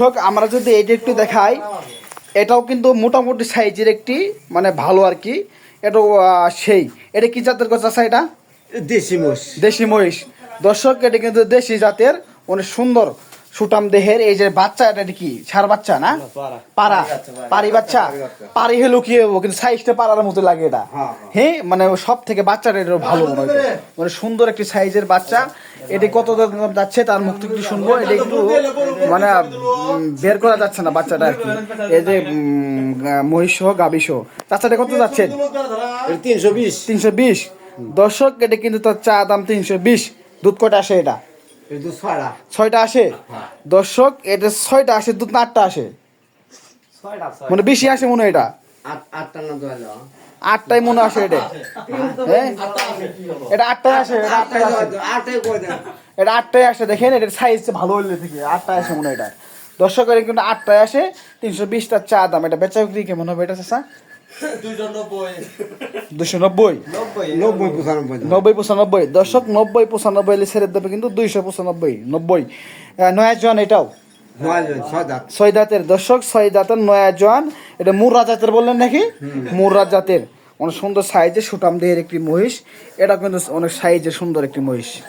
হোক আমরা যদি এটা একটু দেখাই এটাও কিন্তু মোটামুটি সাইজের একটি মানে ভালো আর কি। এটা সেই। এটা কি জাতের কথা আছে এটা? দেশি মহিষ। দেশি মহিষ। দর্শক এটা কিন্তু দেশি জাতের অনেক সুন্দর সুটাম দেহের এই যে বাচ্চা এটা কি? সার বাচ্চা না? পাড়া। পারি বাচ্চা পারি হলো কি হব? কিন্তু সাইজটা পাড়ার মতো লাগে এটা। হ্যাঁ, হ্যাঁ। মানে সব থেকে বাচ্চাটা এটা ভালো মনে হয়। মানে সুন্দর একটি সাইজের বাচ্চা। এটি কত যাচ্ছে তার মুখ থেকে শুনব? এটা একটু মানে বের করা যাচ্ছে না বাচ্চাটা আর কি। এই যে মহিষ সহ বাচ্চাটা কত যাচ্ছে? তিনশো বিশ। তিনশো বিশ। দর্শক এটা কিন্তু তার চা দাম তিনশো বিশ। দুধ কটা আসে এটা? ছয়টা। আসে? দর্শক এটা ছয়টা আসে দুধ আটটা আসে? মানে বেশি আসে মনে হয় এটা? আটটাই মনে আসে এটা। হ্যাঁ? এটা আটটাই আসে এটা আটটাই আসে। এটা আটটায় আসে দেখেন এটার সাইজ ভালো হলে থেকে আটটায় আসে মনে হয় এটা। দর্শকের কিন্তু আটটায় আসে তিনশো বিশটা চা দাম। এটা বেচা বিক্রি কেমন হবে এটা চাষা দুশো নব্বই। নব্বই? পঁচানব্বই। নব্বই পঁচানব্বই। দর্শক নব্বই পঁচানব্বই ছেড়ে দেবে কিন্তু দুইশো পঁচানব্বই নব্বই। আহ, নয়া জন এটাও ছয় ছয় দাঁতের। দর্শক ছয় দাঁতের নয়া জন এটা মুর্রা জাতের বললেন নাকি? মুর্রা জাতের অনেক সুন্দর সাইজে সুটাম দেহের একটি মহিষ। এটা কিন্তু অনেক সাইজে সুন্দর একটি মহিষ।